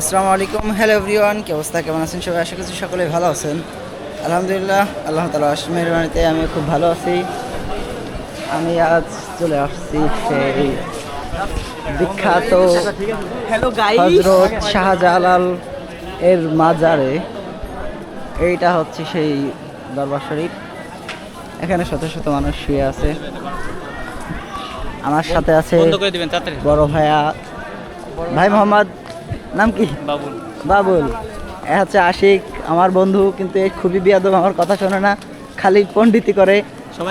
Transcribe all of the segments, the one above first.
আসসালামু আলাইকুম। Hello everyone কি অবস্থা? কেমন আছেন সবাই? আশা করছি সকলে ভালো আছেন। আলহামদুলিল্লাহ আল্লাহ তালা আসমের বাড়িতে আমি খুব ভালো আছি। আমি আজ চলে আসছি সেই বিখ্যাত হজরত শাহজালাল এর মাজারে। এইটা হচ্ছে সেই দরবার শরীফ। এখানে শত শত মানুষ শুয়ে আছে। আমার সাথে আছে বড় ভাইয়া। ভাই মোহাম্মদ নাম কি? বাবুল। বাবুল। এ হচ্ছে আশিক আমার বন্ধু কিন্তু এ খুবই বিয়াদব আমার কথা শোনে না খালি পণ্ডিতি করে।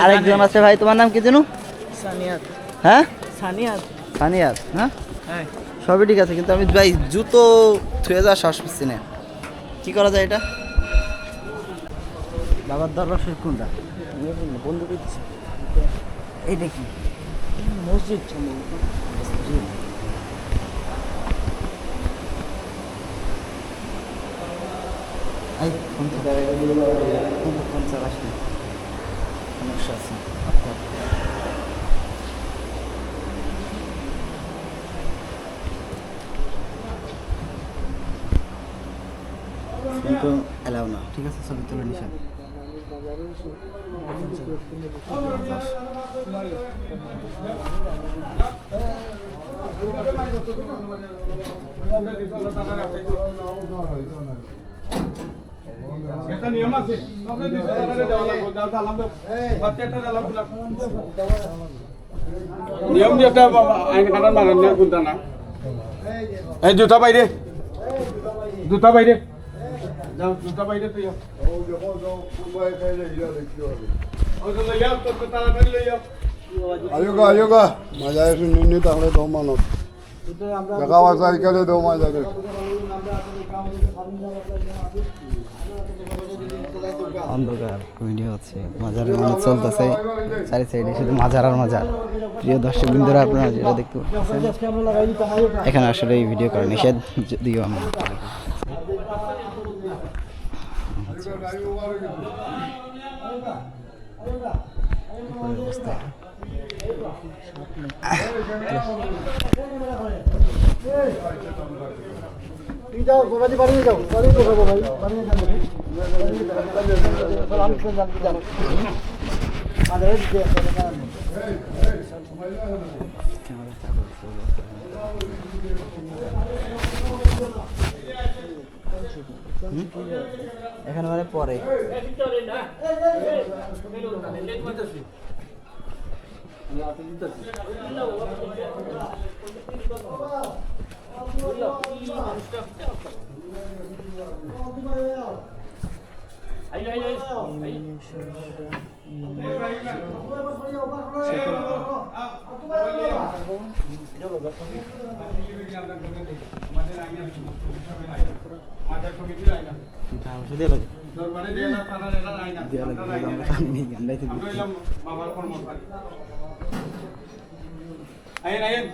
আরেকজন আছে ভাই তোমার নাম কি জানো? সানিয়াত। হ্যাঁ? সানিয়াত। সানিয়াত হ্যাঁ? হ্যাঁ। সবই ঠিক আছে কিন্তু আমি ভাই জুতো থুয়ে যাওয়ার শ্বাস পাচ্ছি না। কি করা যায় এটা? বাবার দরবার শরীফ কোনটা? বন্ধ এইটা কি? মসজিদ। এই ফোন তো ফোন ফোন চালাস না সমস্যা আছে কিন্তু এলাও না ঠিক আছে ছবি তুলে নিশান একটা নিয়ম আছে নিয়ম দিয়ে একটা আইন কাটার মানেন না কোনটা না এই জুতা বাইরে। জুতা বাইরে। জুতা বাইরে তুই আয়োগা আয়োগা। তো দেখা আছে এখানে তো অন্ধকার, ভিডিও হচ্ছে, মাজারের মানে চলতেছে, চারি সাইডে শুধু মাজার আর মাজার প্রিয় দর্শক বিন্দুরা আপনারা যেটা দেখতে পাচ্ছেন, এখানে আসলে এই ভিডিও করা নিষেধ, যদিও আমি উপরের অবস্থা। এখানে মানে পরে। দিয়ে লাগে দিয়ে লাগে আমরা সামনে নিয়ে গান্ডাইতে দিচ্ছি আইন আইন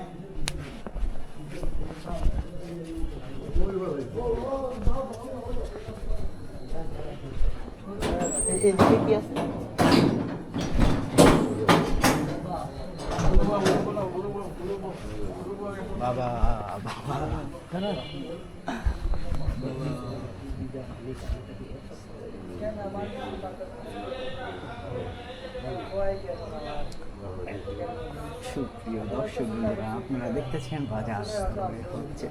সুপ্রিয় দর্শক আপনারা দেখতেছেন বাজার হচ্ছে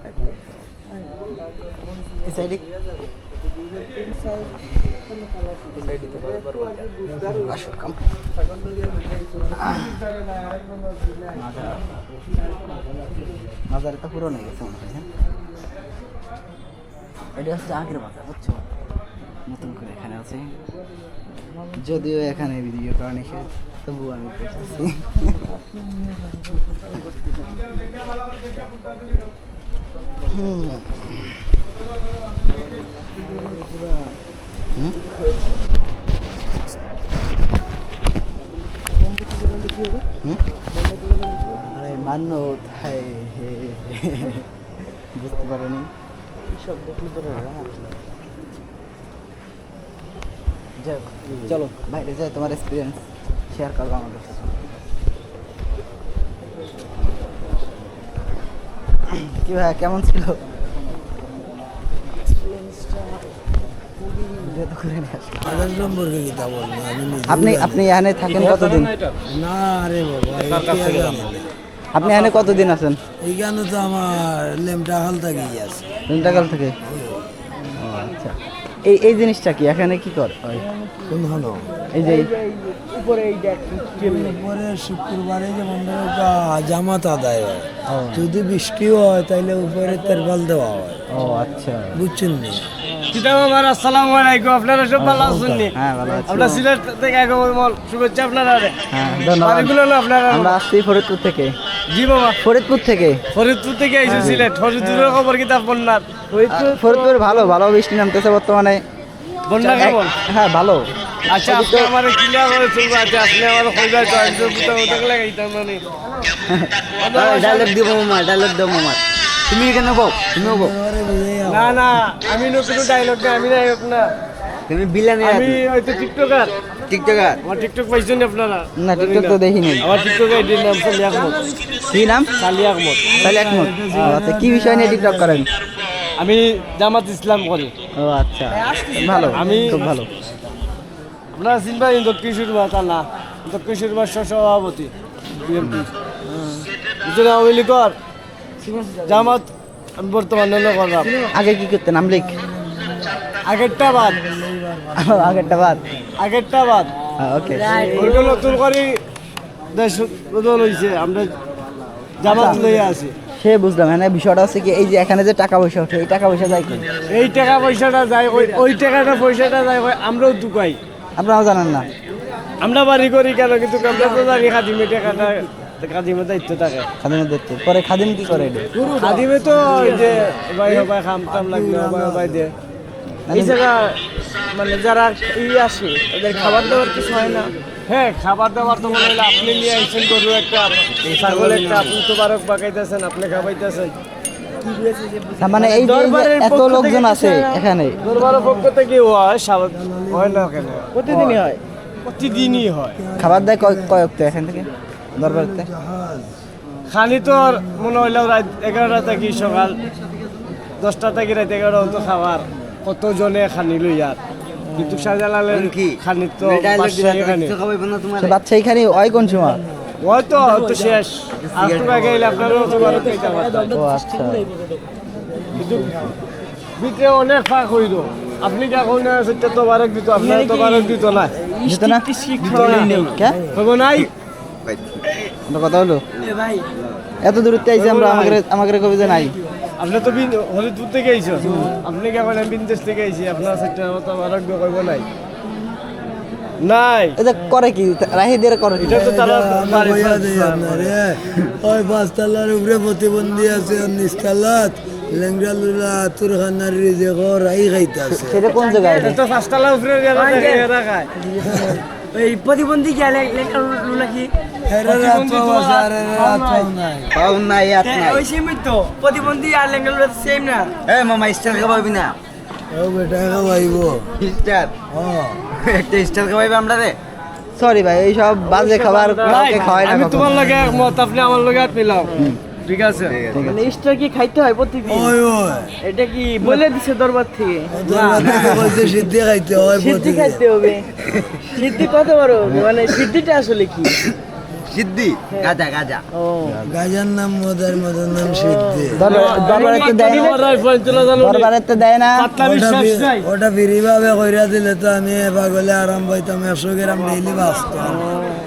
মাজার তো পুরো হয়ে গেছে মনে হয় হ্যাঁ? এটা হচ্ছে আগের বাজার বুঝছ নতুন করে এখানে আছে যদিও এখানে ভিডিও করা নিষেধ তবুও আমি করতেছি মান্য হায় হে বুঝতে চলো বাইরে যাই তোমার এক্সপিরিয়েন্স শেয়ার করব আমাদের সাথে কি ভাই কেমন ছিল? আপনি আপনি এখানে থাকেন কতদিন? না রে বাবা। আপনি এখানে কতদিন আছেন? এইখানে তো আমার লেমটা হাল থাকে আছে। হাল থেকে? আচ্ছা। এই এই জিনিসটা কি? এখানে কি করে? কোন হলো এই যে উপরে শুক্রবারে যেমন ধরো জামাত আদায় হয় যদি বৃষ্টিও হয় তাহলে উপরে তেরপাল দেওয়া হয়। ও আচ্ছা। বুঝছেন নি? আমার আসসালামু আলাইকুম। আপনারা সব ভালো আছেন নি? হ্যাঁ ভালো আছি। আমরা সিলেট থেকে আগে বল শুভেচ্ছা আপনারা। রে। হ্যাঁ ধন্যবাদ। আপনারা। আমরা আসছি ফরিদপুর থেকে। জি বাবা। ফরিদপুর থেকে। ফরিদপুর থেকে আইসো সিলেট। ফরিদপুরের খবর কিতাব বন্যার? ফরিদপুর ভালো ভালো বৃষ্টি নামতেছে বর্তমানে। বন্যা কেমন হ্যাঁ ভালো। আচ্ছা আপনি আমার ক্লিয়ার করে চলবো আচ্ছা আপনি আমার কইবা তো আমি তো বুঝতে বুঝতে লাগাইতাম মানে। ডায়লগ দিব মামা ডায়লগ দেব মামা। তুমি কেন বউ তুমি বউ। না না আমি নতুন ডায়লগ না আমি নায়ক না। তুমি বিলানি আমি হয়তো টিকটকার। টিকটকার? আমার টিকটক পাইছেন আপনারা? না টিকটক তো দেখিনি। আমার টিকটক আইডির নাম সালি আহমদ। কি নাম? সালি আহমদ। তাহলে একমত আচ্ছা কি বিষয় নিয়ে টিকটক করেন? আমি জামাত ইসলাম করি। ও আচ্ছা। ভালো আমি খুব ভালো। আপনারা চিনবেন দক্ষিণ সুরমা তা না। দক্ষিণ সুরমার সভাপতি বিএনপি। বুঝলেন আওয়ামী লীগর? জামাত আমি বর্তমানে আগে কি করতেন আমলিক আগেরটা বাদ। আগেরটা বাদ। আগেরটা বাদ। ওকে ওইটা নতুন করে দেশ উদ্বোধন হয়েছে আমরা জামাত লইয়া আছি। সে বুঝলাম মানে বিষয়টা হচ্ছে কি এই যে এখানে যে টাকা পয়সা ওঠে এই টাকা পয়সা যায় কি এই টাকা পয়সাটা যায় ওই ওই টাকাটা পয়সাটা যায় আমরাও দুকাই আপনারাও জানেন না? আমরা বাড়ি করি কেন কিন্তু আমরা তো জানি খাদিমে টাকাটা খাদিমে দায়িত্ব থাকে। খাদিমের দায়িত্ব। পরে খাদিম কি করে খাদিমে তো ওই যে ভাই হবাই খাম টাম লাগলে হবাই হবাই দিয়ে এই জায়গা মানে যারা ই আসে ওদের খাবার দাবার কিছু হয় না? হ্যাঁ খাবার দাবার তো মনে হলো আপনি নিয়ে আইসেন গরু একটা ছাগল একটা আপনি তো বারক পাকাইতেছেন আপনি খাবাইতেছেন মানে এই এত লোকজন আছে এখানে? দরবারের পক্ষ থেকে হয় স্বাভাবিক হয় না কেন? প্রতিদিনই হয়। প্রতিদিনই হয়। খাবার দেয় কয়- কয় এখান থেকে? দরবারতে? খালি তো আর মনে হইল রাত এগারোটা থেকে সকাল দশটা থেকে রাত এগারোটা তো খাবার। কত জনে খানি লই আর কিন্তু শাহজালালের খানি তো বাচ্চা এখানে। ওই কোন সময়? ওই তো তো শেষ। তো আগে এলে আপনারও তো বারো খাইতে পারতাম। ও আচ্ছা। কিন্তু ভিতরে অনেক ফাঁক হইল। আপনি কি এখন সেটা তো বারক দিত আপনার তো বারক দিত না। যেত না? কে? তখন নাই? আমরা কথা হলো এত দূরত্বে আইছি আমরা আমাকে আমাকে কবি যে নাই। আপনি তো বিন হরিদপুর থেকে আইছো আপনি কি এখন বিন্দেশ থেকে আইছি আপনার সেটা তো বারক করব নাই। নাই। এটা করে কি? রাহি দিয়ে করে এটা তো তারা ওই পাঁচতলার উপরে প্রতিবন্ধী আছে আর নিচতলাত লেংরা লুলা আতুর খানার যে ঘর আই খাইতাছে। সেটা কোন জায়গায়? এটা তো উপরে গেলে দেখে এই প্রতিবন্ধী গেলে লুলা কি? পাও নাই নাই। ওই সেমই তো প্রতিবন্ধী আর লেঙ্গা লুলা সেম না। এ মামা স্টার না? ও বেটা খাওয়াইব স্টার একটা স্টার খাওয়াইবে আমরা রে? সরি ভাই এই সব বাজে খাবার কাউকে খাওয়াই না আমি। তোমার লগে একমত আপনি আমার লগে হাত মিলাও ঠিক আছে। মানে স্টার কি খাইতে হয় প্রতিদিন? ওই ওই। এটা কি বলে দিছে দরবার থেকে? দরবার থেকে কইছে সিদ্ধি খাইতে হয় সিদ্ধি খাইতে হবে। সিদ্ধি কত বড় মানে সিদ্ধিটা আসলে কি? সিদ্ধি গাজা গাজা। ও। গাজার নাম মদার মদার নাম সিদ্ধি। দেয় না। দরবারে তো দেয় না। ওটা ফ্রি ভাবে কইরা দিলে তো আমি পাগলে আরাম পাইতাম একশো গ্রাম ডেইলি বাঁচতাম।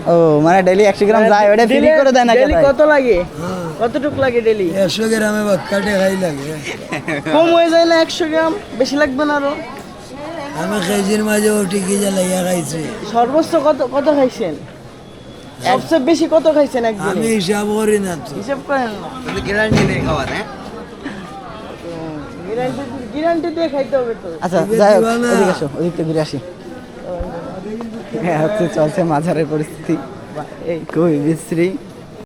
ও। মানে ডেলি একশো গ্রাম যায় ওটা ফ্রি করে দেয় না কত লাগে? কতটুক লাগে ডেলি একশো গ্রামে বাক্কাটে খাই লাগে। কম হয়ে যায় না একশো গ্রাম বেশি লাগবে না আরও? আমি কেজির মাঝে ওটি কি জ্বালাইয়া খাইছি। সর্বোচ্চ কত কত খাইছেন? সবচেয়ে বেশি কত খাইছেন একদিন আমি হিসাব করি না তো। হিসাব করেন না। গ্যারান্টি নেই খাবার হ্যাঁ? গ্যারান্টি গ্যারান্টি দিয়ে খাইতে হবে তো। আচ্ছা যাই হোক ওদিকে আসো ওদিক থেকে ঘুরে আসি। হ্যাঁ হচ্ছে চলছে মাঝারের পরিস্থিতি। এই। খুবই বিশ্রী।